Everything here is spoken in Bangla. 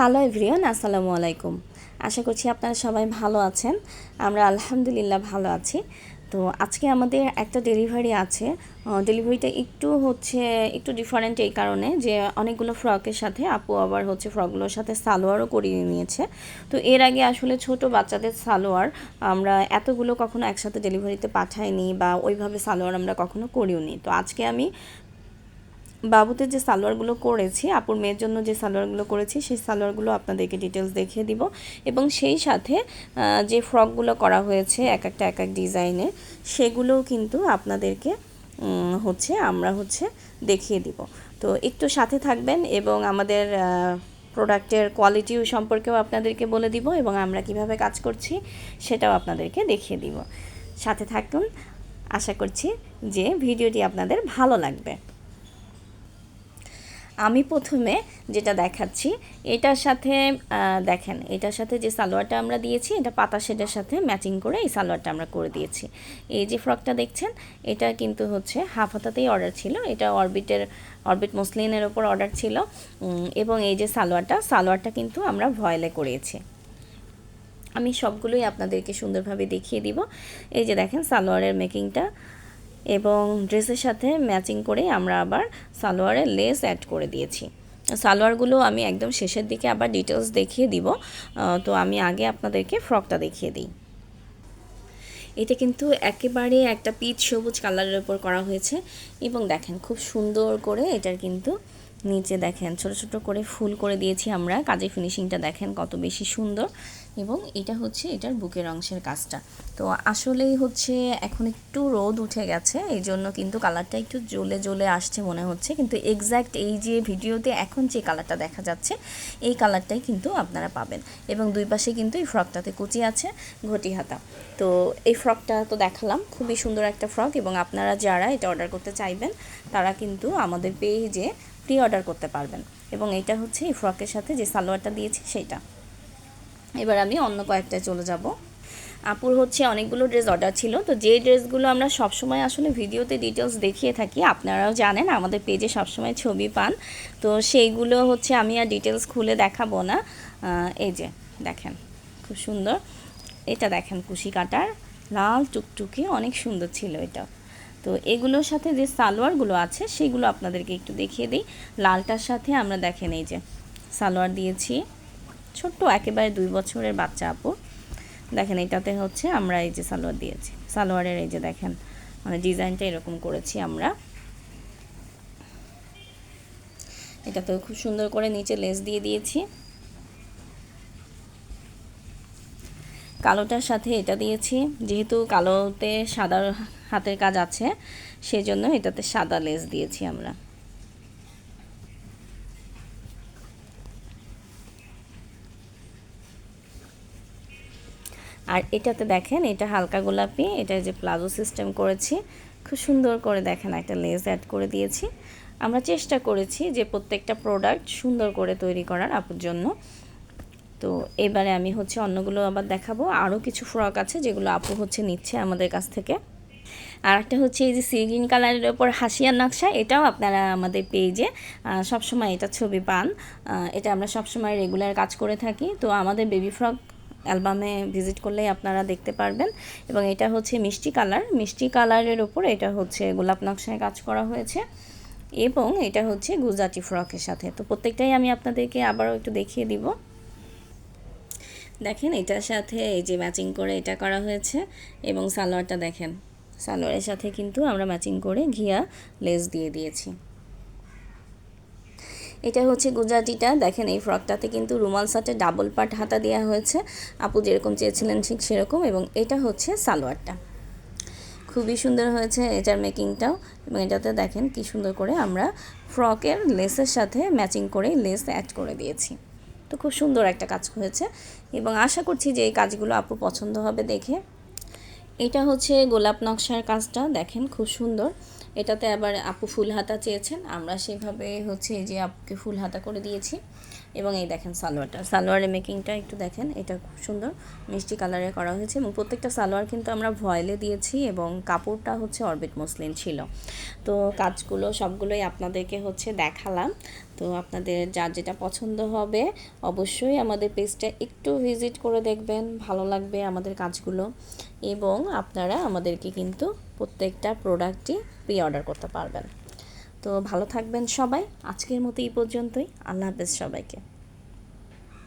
হ্যালো এভরিওয়ান, আসসালামু আলাইকুম। আশা করছি আপনারা সবাই ভালো আছেন। আমরা আলহামদুলিল্লাহ ভালো আছি। তো আজকে আমাদের একটা ডেলিভারি আছে। ডেলিভারিটা একটু হচ্ছে, একটু ডিফারেন্ট এই কারণে যে অনেকগুলো ফ্রকের সাথে আপু আবার হচ্ছে ফ্রকগুলোর সাথে সালোয়ারও করিয়ে নিয়েছে। তো এর আগে আসলে ছোট বাচ্চাদের সালোয়ার আমরা এতগুলো কখনো একসাথে ডেলিভারিতে পাঠাইনি বা ওইভাবে সালোয়ার আমরা কখনো করিও নি তো আজকে আমি বাবুদের যে সালোয়ারগুলো করেছি, আপুর মেয়ের জন্য যে সালোয়ারগুলো করেছি, সেই সালোয়ারগুলো আপনাদেরকে ডিটেলস দেখিয়ে দিব। এবং সেই সাথে যে ফ্রকগুলো করা হয়েছে এক একটা, এক এক ডিজাইনে সেগুলোও কিন্তু আপনাদেরকে হচ্ছে আমরা হচ্ছে দেখিয়ে দিব। তো একটু সাথে থাকবেন এবং আমাদের প্রোডাক্টের কোয়ালিটি সম্পর্কেও আপনাদেরকে বলে দিব এবং আমরা কীভাবে কাজ করছি সেটাও আপনাদেরকে দেখিয়ে দিব। সাথে থাকুন। আশা করছি যে ভিডিওটি আপনাদের ভালো লাগবে। আমি প্রথমে যেটা দেখাচ্ছি, এটার সাথে দেখেন, এটার সাথে যে সালোয়ারটা আমরা দিয়েছি, এটা পাতা শেডের সাথে ম্যাচিং করে এই সালোয়ারটা আমরা করে দিয়েছি। এই যে ফ্রকটা দেখছেন, এটা কিন্তু হচ্ছে হাফ হাতাতেই অর্ডার ছিল, এটা অরবিটের, অরবিট মসলিনের ওপর অর্ডার ছিল এবং এই যে সালোয়ারটা সালোয়ারটা কিন্তু আমরা ভয়েলে করিয়েছি আমি সবগুলোই আপনাদেরকে সুন্দরভাবে দেখিয়ে দিব। এই যে দেখেন, সালোয়ারের মেকিংটা এবং ড্রেসের সাথে ম্যাচিং করে আমরা আবার সালোয়ারে লেস অ্যাড করে দিয়েছি। সালোয়ারগুলো আমি একদম শেষের দিকে আবার ডিটেলস দেখিয়ে দিব। তো আমি আগে আপনাদেরকে ফ্রকটা দেখিয়ে দিই। এটা কিন্তু একেবারে একটা পিচ সবুজ কালারের ওপর করা হয়েছে এবং দেখেন খুব সুন্দর করে এটার কিন্তু নিচে দেখেন ছোট ছোট করে ফুল করে দিয়েছি আমরা। কাজের ফিনিশিংটা দেখেন কত বেশি সুন্দর। এবং এটা হচ্ছে এটার বুকের অংশের কাজটা। তো আসলেই হচ্ছে এখন একটু রোদ উঠে গেছে এই জন্য কিন্তু কালারটা একটু জ্বলে জ্বলে আসছে মনে হচ্ছে। কিন্তু এক্স্যাক্ট এই যে ভিডিওতে এখন যে কালারটা দেখা যাচ্ছে, এই কালারটাই কিন্তু আপনারা পাবেন। এবং দুই পাশে কিন্তু এই ফ্রকটাতে কুচি আছে ঘটি হাতা তো এই ফ্রকটা তো দেখালাম, খুবই সুন্দর একটা ফ্রক এবং আপনারা যারা এটা অর্ডার করতে চাইবেন, তারা কিন্তু আমাদের পেয়ে পেজে প্রি অর্ডার করতে পারবেন। এবং এটা হচ্ছে এই ফ্রকের সাথে যে সালোয়ারটা দিয়েছি, সেইটা। এবার আমি অন্য কয়েকটায় চলে যাব। আপুর হচ্ছে অনেকগুলো ড্রেস অর্ডার ছিল, তো যে ড্রেসগুলো আমরা সবসময় আসলে ভিডিওতে ডিটেলস দেখিয়ে থাকি, আপনারাও জানেন আমাদের পেজে সবসময় ছবি পান। তো সেইগুলো হচ্ছে আমি আর ডিটেলস খুলে দেখাবো না। এই যে, দেখেন, খুব সুন্দর। এটা দেখেন, কুশি কাটার লাল টুকটুকি অনেক সুন্দর ছিল এটা। তো এগুলোর সাথে যে সালোয়ারগুলো আছে, সেগুলো আপনাদেরকে একটু দেখিয়ে দিই। লালটার সাথে আমরা দেখেন এই যে, সালোয়ার দিয়েছি। ছোট্ট, একেবারে দুই বছরের বাচ্চা আপু। দেখেন, এটাতে হচ্ছে আমরা এই যে সালোয়ার দিয়েছি। সালোয়ারের এই যে দেখেন মানে ডিজাইনটা এরকম করেছি আমরা। এটাতে খুব সুন্দর করে নিচে লেস দিয়ে দিয়েছি। কালোটার সাথে এটা দিয়েছি। যেহেতু কালোতে সাদা হাতের কাজ আছে, সেজন্য এটাতে সাদা লেস দিয়েছি আমরা। আর এটাতে দেখেন, এটা হালকা গোলাপি, এটা যে প্লাজো সিস্টেম করেছি। খুব সুন্দর করে দেখেন একটা লেস অ্যাড করে দিয়েছি। আমরা চেষ্টা করেছি যে প্রত্যেকটা প্রোডাক্ট সুন্দর করে তৈরি করার আপুর জন্য। তো এবারে আমি হচ্ছে অন্যগুলো আবার দেখাবো। আরও কিছু ফ্রক আছে যেগুলো আপু হচ্ছে নিচ্ছে আমাদের কাছ থেকে। আর একটা হচ্ছে এই যে সি গ্রিন কালারের ওপর হাসিয়ার নকশা, এটাও আপনারা আমাদের পেজে সবসময় এটা ছবি পান। এটা আমরা সবসময় রেগুলার কাজ করে থাকি। তো আমাদের বেবি ফ্রক অ্যালবামে ভিজিট করলেই আপনারা দেখতে পারবেন। এবং এটা হচ্ছে মিষ্টি কালার। মিষ্টি কালারের ওপর এটা হচ্ছে গোলাপ নকশায় কাজ করা হয়েছে। এবং এটা হচ্ছে গুজরাটি ফ্রকের সাথে। তো প্রত্যেকটাই আমি আপনাদেরকে আবারও একটু দেখিয়ে দিব। দেখেন, এটার সাথে এই যে ম্যাচিং করে এটা করা হয়েছে। এবং সালোয়ারটা দেখেন, সালোয়ারের সাথে কিন্তু আমরা ম্যাচিং করে ঘিয়া লেস দিয়ে দিয়েছি। এটা হচ্ছে গুজরাটিটা। দেখেন এই ফ্রকটাতে কিন্তু রুমাল সাটে ডাবল পার্ট হাতা দেওয়া হয়েছে। আপু যেরকম চেয়েছিলেন ঠিক সেরকম এবং এটা হচ্ছে সালোয়ারটা। খুবই সুন্দর হয়েছে এটার মেকিংটাও এবং এটাতে দেখেন কি সুন্দর করে আমরা ফ্রকের লেসের সাথে ম্যাচিং করে লেস অ্যাড করে দিয়েছি। তো খুব সুন্দর একটা কাজ হয়েছে এবং আশা করছি যে এই কাজগুলো আপু পছন্দ হবে দেখে। এটা হচ্ছে গোলাপ নকশার কাজটা, দেখেন খুব সুন্দর। এটাতে আবার আপু ফুল হাতা চেয়েছেন, আমরা সেভাবে হচ্ছে যে আপুকে ফুল হাতা করে দিয়েছি। এবং এই দেখেন সালোয়ারটা। সালোয়ারের মেকিংটা একটু দেখেন, এটা খুব সুন্দর, মিষ্টি কালারে করা হয়েছে এবং প্রত্যেকটা সালোয়ার কিন্তু আমরা ভয়েলে দিয়েছি এবং কাপড়টা হচ্ছে অরবিট মসলিন ছিল। তো কাজগুলো সবগুলোই আপনাদেরকে হচ্ছে দেখালাম। তো আপনাদের যার যেটা পছন্দ হবে অবশ্যই আমাদের পেজটা একটু ভিজিট করে দেখবেন, ভালো লাগবে আমাদের কাজগুলো এবং আপনারা আমাদেরকে কিন্তু প্রত্যেকটা প্রোডাক্টই প্রি অর্ডার করতে পারবেন। তো ভালো থাকবেন সবাই। আজকের মতো এই পর্যন্তই। আল্লাহ হাফেজ সবাইকে।